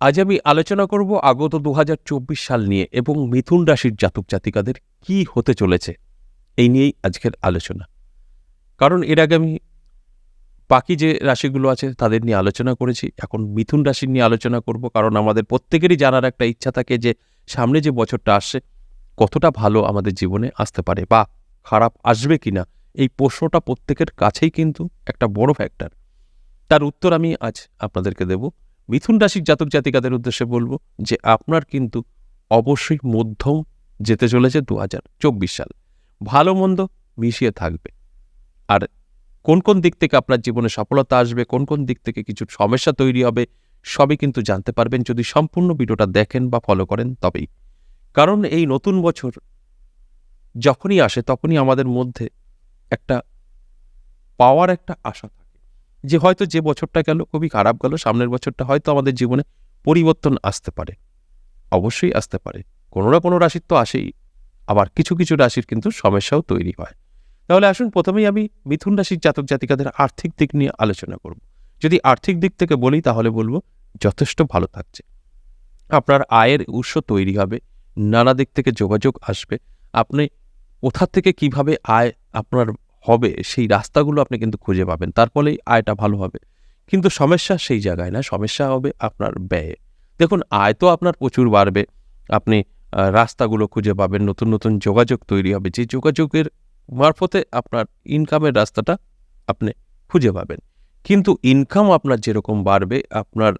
আজ আমি আলোচনা করব আগত দু হাজার চব্বিশ সাল নিয়ে এবং মিথুন রাশির জাতক জাতিকাদের কি হতে চলেছে। এই নিয়েই আজকের আলোচনা। কারণ এর আগে আমি বাকি যে রাশিগুলো আছে তাদের নিয়ে আলোচনা করেছি। এখন মিথুন রাশির নিয়ে আলোচনা করব। কারণ আমাদের প্রত্যেকেরই জানার একটা ইচ্ছা থাকে যে সামনে যে বছরটা আসছে, কতটা ভালো আমাদের জীবনে আসতে পারে বা খারাপ আসবে কিনা, এই প্রশ্নটা প্রত্যেকের কাছেই কিন্তু একটা বড় ফ্যাক্টর তার উত্তর আমি আজ আপনাদেরকে দেব। মিথুন রাশির জাতক জাতিকাদের উদ্দেশ্যে বলব যে আপনার কিন্তু অবশ্যই মধ্যম যেতে চলেছে দু হাজার চব্বিশ সাল। ভালো মন্দ মিশিয়ে থাকবে। আর কোন কোন দিক থেকে আপনার জীবনে সফলতা আসবে, কোন কোন দিক থেকে কিছু সমস্যা তৈরি হবে, সবই কিন্তু জানতে পারবেন। যদি সম্পূর্ণ ভিডিওটা দেখেন বা ফলো করেন তবেই। কারণ এই নতুন বছর যখনই আসে তখনই আমাদের মধ্যে একটা পাওয়ার একটা আশা থাকে। যে হয়তো যে বছরটা গেল খুবই খারাপ গেল, সামনের বছরটা হয়তো আমাদের জীবনে পরিবর্তন আসতে পারে। অবশ্যই আসতে পারে। কোনো না কোনো রাশির তো আসেই। আবার কিছু কিছু রাশির কিন্তু সমস্যাও তৈরি হয়। তাহলে আসুন প্রথমেই আমি মিথুন রাশির জাতক জাতিকাদের আর্থিক দিক নিয়ে আলোচনা করব। যদি আর্থিক দিক থেকে বলি তাহলে বলব যথেষ্ট ভালো থাকছে। আপনার আয়ের উৎস তৈরি হবে, নানা দিক থেকে যোগাযোগ আসবে। আপনি কোথা থেকে কীভাবে আয় আপনার হবে, সেই রাস্তাগুলো আপনি কিন্তু খুঁজে পাবেন। তার ফলেই আয়টা ভালো হবে। কিন্তু সমস্যা সেই জায়গায় না, সমস্যা হবে আপনার ব্যয়ে। দেখুন, আয় তো আপনার প্রচুর বাড়বে। আপনি রাস্তাগুলো খুঁজে পাবেন, নতুন নতুন যোগাযোগ তৈরি হবে। যে যোগাযোগের মারফতে আপনার ইনকামের রাস্তাটা আপনি খুঁজে পাবেন। কিন্তু ইনকাম আপনার যেরকম বাড়বে, আপনার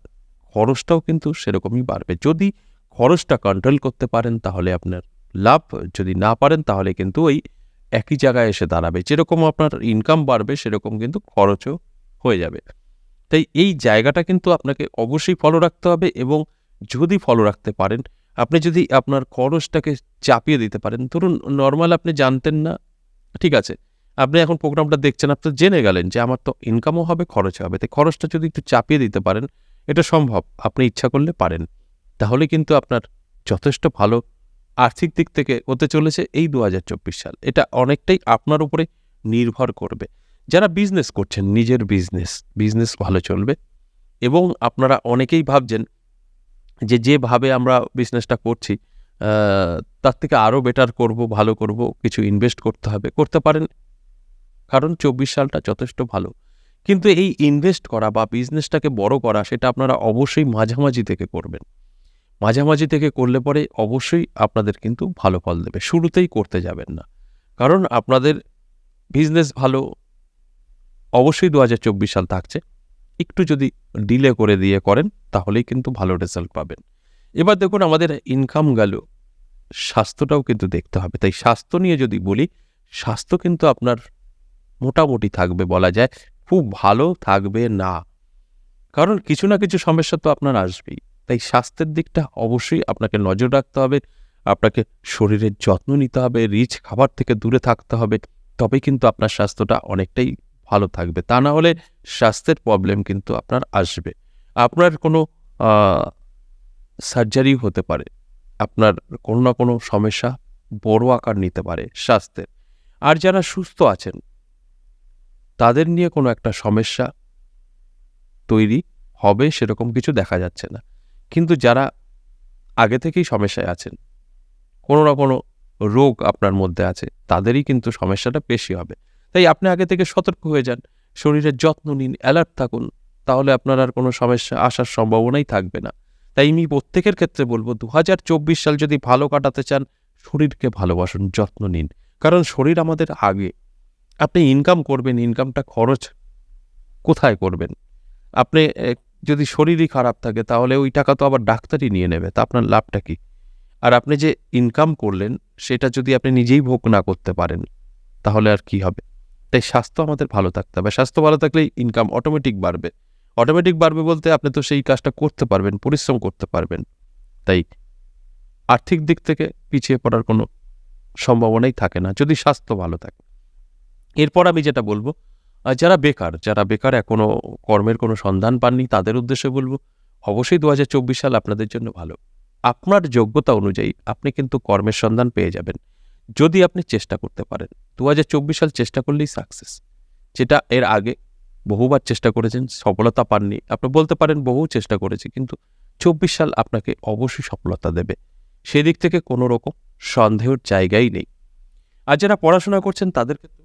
খরচটাও কিন্তু সেরকমই বাড়বে। যদি খরচটা কন্ট্রোল করতে পারেন, তাহলে আপনার লাভ, যদি না পারেন, তাহলে কিন্তু ওই একই জায়গায় এসে দাঁড়াবে। যেরকম আপনার ইনকাম বাড়বে, সেরকম কিন্তু খরচও হয়ে যাবে। তাই এই জায়গাটা কিন্তু আপনাকে অবশ্যই ফলো রাখতে হবে এবং যদি ফলো রাখতে পারেন, আপনি যদি আপনার খরচটাকে চাপিয়ে দিতে পারেন, ধরুন নর্মাল আপনি জানতেন না, ঠিক আছে, আপনি এখন প্রোগ্রামটা দেখছেন, আপনি জেনে গেলেন যে আমার তো ইনকামও হবে খরচ হবে। তাই খরচটা যদি একটু চাপিয়ে দিতে পারেন, এটা সম্ভব, আপনি ইচ্ছা করলে পারেন। তাহলে কিন্তু আপনার যথেষ্ট ভালো আর্থিক দিক থেকে হতে চলেছে এই দু হাজার চব্বিশ সাল। এটা অনেকটাই আপনার উপরে নির্ভর করবে। যারা বিজনেস করছেন, নিজের বিজনেস বিজনেস ভালো চলবে এবং আপনারা অনেকেই ভাবছেন যে যেভাবে আমরা বিজনেসটা করছি তার থেকে আরও বেটার করব, ভালো করব, কিছু ইনভেস্ট করতে হবে, করতে পারেন। কারণ চব্বিশ সালটা যথেষ্ট ভালো। কিন্তু এই ইনভেস্ট করা বা বিজনেসটাকে বড় করা, সেটা আপনারা অবশ্যই মাঝামাঝি থেকে করবেন। মাঝামাঝি থেকে করলে পরে অবশ্যই আপনাদের কিন্তু ভালো ফল দেবে। শুরুতেই করতে যাবেন না। কারণ আপনাদের বিজনেস ভালো অবশ্যই দু হাজার চব্বিশ সাল থাকছে। একটু যদি ডিলে করে দিয়ে করেন, তাহলেই কিন্তু ভালো রেজাল্ট পাবেন। এবার দেখুন আমাদের ইনকাম গেল। স্বাস্থ্যটাও কিন্তু দেখতে হবে। তাই স্বাস্থ্য নিয়ে যদি বলি, স্বাস্থ্য কিন্তু আপনার মোটামুটি থাকবে বলা যায়। খুব ভালো থাকবে না। কারণ কিছু না কিছু সমস্যা তো আপনার আসবেই। তাই স্বাস্থ্যের দিকটা অবশ্যই আপনাকে নজর রাখতে হবে। আপনাকে শরীরের যত্ন নিতে হবে, রিচ খাবার থেকে দূরে থাকতে হবে। তবে কিন্তু আপনার স্বাস্থ্যটা অনেকটাই ভালো থাকবে। তা না হলে স্বাস্থ্যের প্রবলেম কিন্তু আপনার আসবে। আপনার কোনো সার্জারি হতে পারে। আপনার কোনো না কোনো সমস্যা বড় আকার নিতে পারে স্বাস্থ্যের। আর যারা সুস্থ আছেন, তাদের নিয়ে কোনো একটা সমস্যা তৈরি হবে সেরকম কিছু দেখা যাচ্ছে না। কিন্তু যারা আগে থেকেই সমস্যায় আছেন, কোনো না কোনো রোগ আপনার মধ্যে আছে, তাদেরই কিন্তু সমস্যাটা বেশি হবে। তাই আপনি আগে থেকে সতর্ক হয়ে যান, শরীরের যত্ন নিন, অ্যালার্ট থাকুন, তাহলে আপনার আর কোনো সমস্যা আসার সম্ভাবনাই থাকবে না। তাই আমি প্রত্যেকের ক্ষেত্রে বলব দু হাজার চব্বিশ সাল যদি ভালো কাটাতে চান, শরীরকে ভালোবাসুন, যত্ন নিন। কারণ শরীর আমাদের আগে। আপনি ইনকাম করবেন ইনকামটা খরচ কোথায় করবেন? আপনি যদি শরীরই খারাপ থাকে, তাহলে ওই টাকা তো আবার ডাক্তারই নিয়ে নেবে। তা আপনার লাভটা কি? আর আপনি যে ইনকাম করলেন, সেটা যদি আপনি নিজেই ভোগ না করতে পারেন, তাহলে আর কি হবে? তাই স্বাস্থ্য আমাদের ভালো থাকতে হবে। স্বাস্থ্য ভালো থাকলেই ইনকাম অটোমেটিক বাড়বে। অটোমেটিক বাড়বে বলতে আপনি তো সেই কাজটা করতে পারবেন, পরিশ্রম করতে পারবেন। তাই আর্থিক দিক থেকে পিছিয়ে পড়ার কোনো সম্ভাবনাই থাকে না, যদি স্বাস্থ্য ভালো থাকে। এরপর আমি যেটা বলব যারা বেকার যারা বেকার এখনও কর্মের কোনো সন্ধান পাননি, তাদের উদ্দেশ্যে বলব, অবশ্যই দু হাজার চব্বিশ সাল আপনাদের জন্য ভালো। আপনার যোগ্যতা অনুযায়ী আপনি কিন্তু কর্মের সন্ধান পেয়ে যাবেন, যদি আপনি চেষ্টা করতে পারেন। দু হাজার চব্বিশ সাল চেষ্টা করলেই সাকসেস। যেটা এর আগে বহুবার চেষ্টা করেছেন, সফলতা পাননি। আপনি বলতে পারেন বহু চেষ্টা করেছি, কিন্তু চব্বিশ সাল আপনাকে অবশ্যই সফলতা দেবে। সেদিক থেকে কোনো রকম সন্দেহের জায়গাই নেই। আর যারা পড়াশোনা করছেন, তাদের ভালো।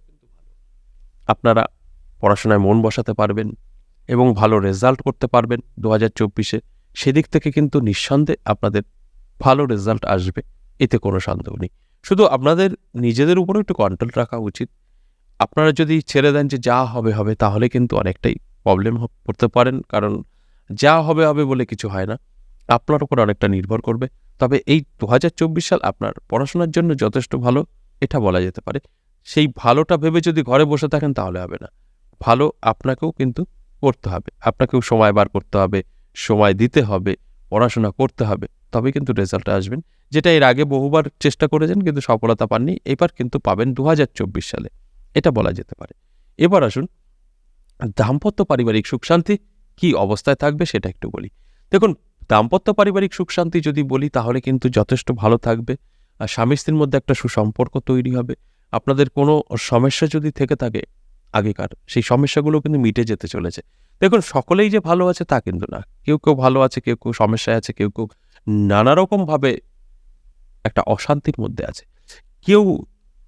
আপনারা পড়াশোনায় মন বসাতে পারবেন এবং ভালো রেজাল্ট করতে পারবেন দু হাজার চব্বিশে। সেদিক থেকে কিন্তু নিঃসন্দেহে আপনাদের ভালো রেজাল্ট আসবে, এতে কোনো সন্দেহ নেই। শুধু আপনাদের নিজেদের উপরও একটু কন্ট্রোল রাখা উচিত। আপনারা যদি ছেড়ে দেন যে যা হবে হবে, তাহলে কিন্তু অনেকটাই প্রবলেম পড়তে পারেন, কারণ যা হবে হবে বলে কিছু হয় না। আপনার উপর অনেকটা নির্ভর করবে। তবে এই দু হাজার চব্বিশ সাল আপনার পড়াশোনার জন্য যথেষ্ট ভালো, এটা বলা যেতে পারে। সেই ভালোটা ভেবে যদি ঘরে বসে থাকেন, তাহলে হবে না। ভালো আপনাকেও কিন্তু করতে হবে। আপনাকেও সময় বার করতে হবে, সময় দিতে হবে, পড়াশোনা করতে হবে। তবে কিন্তু রেজাল্টটা আসবেন। যেটা এর আগে বহুবার চেষ্টা করেছেন কিন্তু সফলতা পাননি, এবার কিন্তু পাবেন দু হাজার চব্বিশ সালে। এটা বলা যেতে পারে। এবার আসুন, দাম্পত্য পারিবারিক সুখ শান্তি কি অবস্থায় থাকবে সেটা একটু বলি। দেখুন, দাম্পত্য পারিবারিক সুখ শান্তি যদি বলি, তাহলে কিন্তু যথেষ্ট ভালো থাকবে। আর স্বামী স্ত্রীর মধ্যে একটা সুসম্পর্ক তৈরি হবে। আপনাদের কোনো সমস্যা যদি থেকে থাকে আগেকার, সেই সমস্যাগুলো কিন্তু মিটে যেতে চলেছে। দেখুন, সকলেই যে ভালো আছে তা কিন্তু না। কেউ কেউ ভালো আছে, কেউ কেউ সমস্যায় আছে, কেউ কেউ নানা রকমভাবে একটা অশান্তির মধ্যে আছে। কেউ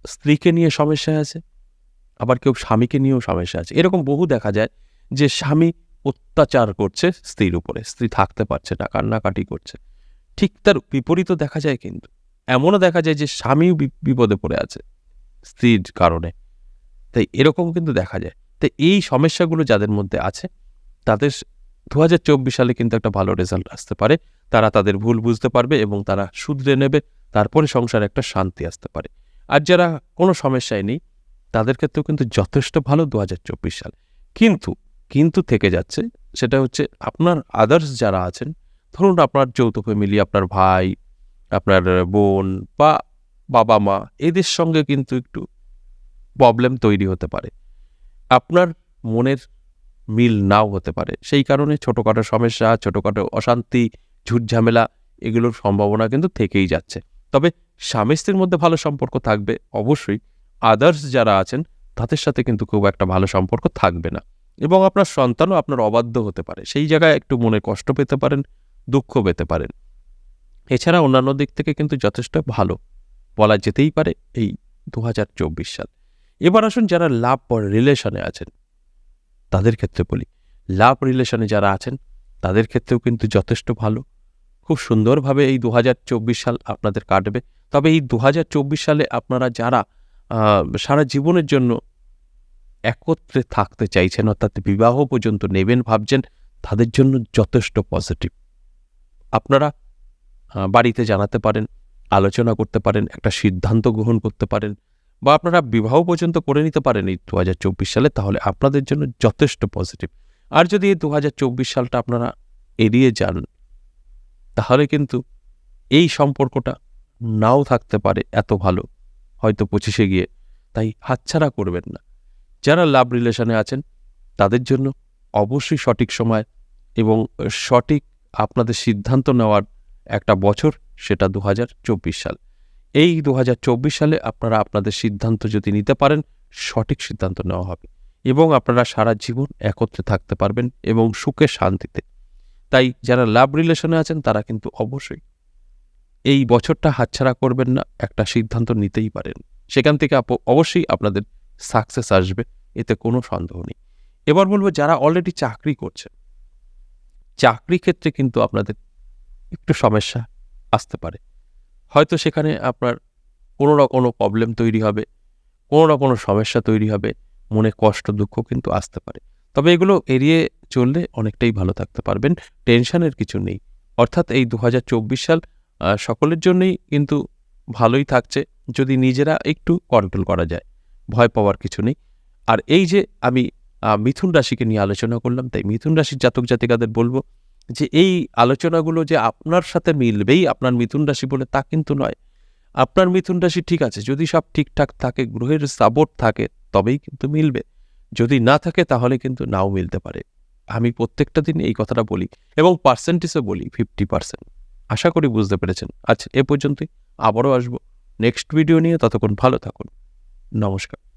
স্ত্রীকে নিয়ে সমস্যায় আছে, আবার কেউ স্বামীকে নিয়েও সমস্যা আছে। এরকম বহু দেখা যায় যে স্বামী অত্যাচার করছে স্ত্রীর উপরে। স্ত্রী থাকতে পারছে না, কান্নাকাটি করছে। ঠিক তার বিপরীতও দেখা যায় কিন্তু। এমনও দেখা যায় যে স্বামীও বিপদে পড়ে আছে স্ত্রীর কারণে। তাই এরকম কিন্তু দেখা যায়। তাই এই সমস্যাগুলো যাদের মধ্যে আছে, তাদের দু হাজার চব্বিশ সালে কিন্তু একটা ভালো রেজাল্ট আসতে পারে। তারা তাদের ভুল বুঝতে পারবে এবং তারা শুধরে নেবে, তারপরে সংসারে একটা শান্তি আসতে পারে। আর যারা কোনো সমস্যায় নেই, তাদের ক্ষেত্রেও কিন্তু যথেষ্ট ভালো দুহাজার চব্বিশ সাল। কিন্তু কিন্তু থেকে যাচ্ছে, সেটা হচ্ছে আপনার আদার্স যারা আছেন, ধরুন আপনার যৌথ ফ্যামিলি আপনার ভাই, আপনার বোন বা বাবা মা, এদের সঙ্গে কিন্তু একটু প্রবলেম তৈরি হতে পারে। আপনার মনের মিল নাও হতে পারে। সেই কারণে ছোটোখাটো সমস্যা, ছোটোখাটো অশান্তি, ঝুটঝামেলা এগুলোর সম্ভাবনা কিন্তু থেকেই যাচ্ছে। তবে স্বামী স্ত্রীর মধ্যে ভালো সম্পর্ক থাকবে অবশ্যই। আদার্স যারা আছেন, তাদের সাথে কিন্তু খুব একটা ভালো সম্পর্ক থাকবে না। এবং আপনার সন্তানও আপনার অবাধ্য হতে পারে। সেই জায়গায় একটু মনে কষ্ট পেতে পারেন, দুঃখ পেতে পারেন। এছাড়া অন্যান্য দিক থেকে কিন্তু যথেষ্ট ভালো। বলা যেতেই পারে এই দু হাজার চব্বিশ সাল। এবার আসুন যারা লাভ পর রিলেশনে আছেন। তাদের ক্ষেত্রে বলি, লাভ রিলেশনে যারা আছেন, তাদের ক্ষেত্রেও কিন্তু যথেষ্ট ভালো। খুব সুন্দরভাবে এই দু হাজার চব্বিশ সাল আপনাদের কাটবে। তবে এই দু হাজার চব্বিশ সালে আপনারা যারা সারা জীবনের জন্য একত্রে থাকতে চাইছেন, অর্থাৎ বিবাহ পর্যন্ত নেবেন ভাবছেন, তাদের জন্য যথেষ্ট পজিটিভ আপনারা বাড়িতে জানাতে পারেন, আলোচনা করতে পারেন, একটা সিদ্ধান্ত গ্রহণ করতে পারেন বা আপনারা বিবাহ পর্যন্ত করে নিতে পারেন এই দু হাজার চব্বিশ সালে, তাহলে আপনাদের জন্য যথেষ্ট পজিটিভ আর যদি এই দু হাজার চব্বিশ সালটা আপনারা এড়িয়ে যান, তাহলে কিন্তু এই সম্পর্কটা নাও থাকতে পারে এত ভালো। হয়তো পঁচিশে গিয়ে তাই হাতছাড়া করবেন না। যারা লাভ রিলেশনে আছেন, তাদের জন্য অবশ্যই সঠিক সময় এবং সঠিক আপনাদের সিদ্ধান্ত নেওয়ার একটা বছর সেটা দু হাজার চব্বিশ সাল। এই দু হাজার চব্বিশ সালে আপনারা আপনাদের সিদ্ধান্ত যদি নিতে পারেন, সঠিক সিদ্ধান্ত নেওয়া হবে এবং আপনারা সারা জীবন একত্রে থাকতে পারবেন এবং সুখে শান্তিতে। তাই যারা লাভ রিলেশনে আছেন, তারা কিন্তু অবশ্যই এই বছরটা হাতছাড়া করবেন না, একটা সিদ্ধান্ত নিতেই পারেন। সেখান থেকে অবশ্যই আপনাদের সাকসেস আসবে, এতে কোনো সন্দেহ নেই। এবার বলব, যারা অলরেডি চাকরি করছে, চাকরি ক্ষেত্রে কিন্তু আপনাদের একটু সমস্যা আসতে পারে। হয়তো সেখানে আপনার কোনো না কোনো প্রবলেম তৈরি হবে, কোনো না কোনো সমস্যা তৈরি হবে, মনে কষ্ট, দুঃখ কিন্তু আসতে পারে। তবে এগুলো এড়িয়ে চললে অনেকটাই ভালো থাকতে পারবেন, টেনশনের কিছু নেই। অর্থাৎ এই দু হাজার চব্বিশ সাল সকলের জন্যই কিন্তু ভালোই থাকছে, যদি নিজেরা একটু কন্ট্রোল করা যায়, ভয় পাওয়ার কিছু নেই। আর এই যে আমি মিথুন রাশিকে নিয়ে আলোচনা করলাম, তাই মিথুন রাশির জাতক জাতিকাদের বলব যে এই আলোচনাগুলো যে আপনার সাথে মিলবেই আপনার মিথুন রাশি বলে তা কিন্তু নয়। আপনার মিথুন রাশি ঠিক আছে, যদি সব ঠিকঠাক থাকে, গ্রহের সাপোর্ট থাকে, তবেই কিন্তু মিলবে। যদি না থাকে, তাহলে কিন্তু নাও মিলতে পারে। আমি প্রত্যেকটা দিন এই কথাটা বলি এবং পার্সেন্টেজও বলি ফিফটি পার্সেন্ট আশা করি বুঝতে পেরেছেন। আচ্ছা এ পর্যন্তই। আবারও আসব। নেক্সট ভিডিও নিয়ে ততক্ষণ ভালো থাকুন। নমস্কার।